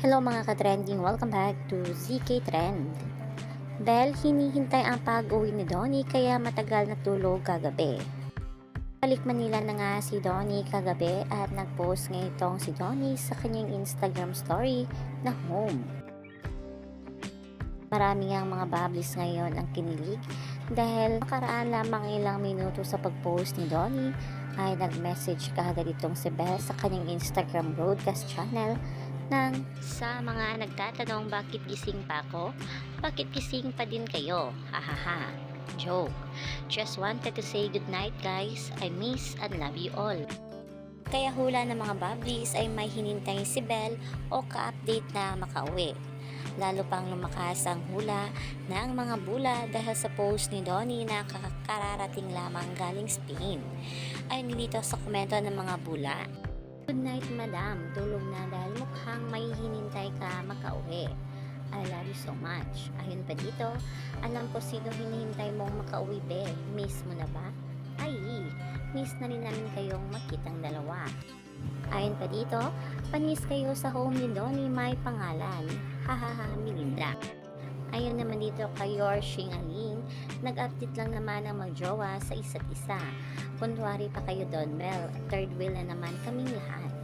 Hello mga ka-trending, welcome back to ZK Trend. Dahil hinihintay ang pag-uwi ni Donnie kaya matagal natulog kagabi. Balik Manila na nga si Donnie kagabi at nag-post nga itong si Donnie sa kanyang Instagram story na home. Marami ang mga bablis ngayon ang kinilig dahil makaraan lamang ilang minuto sa pag-post ni Donnie ay nag-message kaagad itong si Belle sa kanyang Instagram broadcast channel ng sa mga nagtatanong bakit gising pa ako, bakit gising pa din kayo, hahaha, joke. Just wanted to say good night guys, I miss and love you all. Kaya hula ng mga bablis ay may hinintay si Belle o ka-update na makauwi. Lalo pang lumakas ang hula ng mga bula dahil sa post ni Donnie na kakararating lamang galing Spain. Ayon dito sa komento ng mga bula, Good night, madam. Tulog na dahil mukhang may hinintay ka makauwi. I love you so much. Ayun pa dito, alam ko sino hinihintay mong makauwi, be. Miss mo na ba? Ay, miss na rin namin kayong makitang dalawa. Ayun pa dito, panis kayo sa home ni Donnie may pangalan. Hahaha, Melinda. Ayun naman dito kay Yorshing Aling, nag-update lang naman ang magjowa sa isa't isa. Kunwari pa kayo Don Mel, third wheel na naman kaming lahat.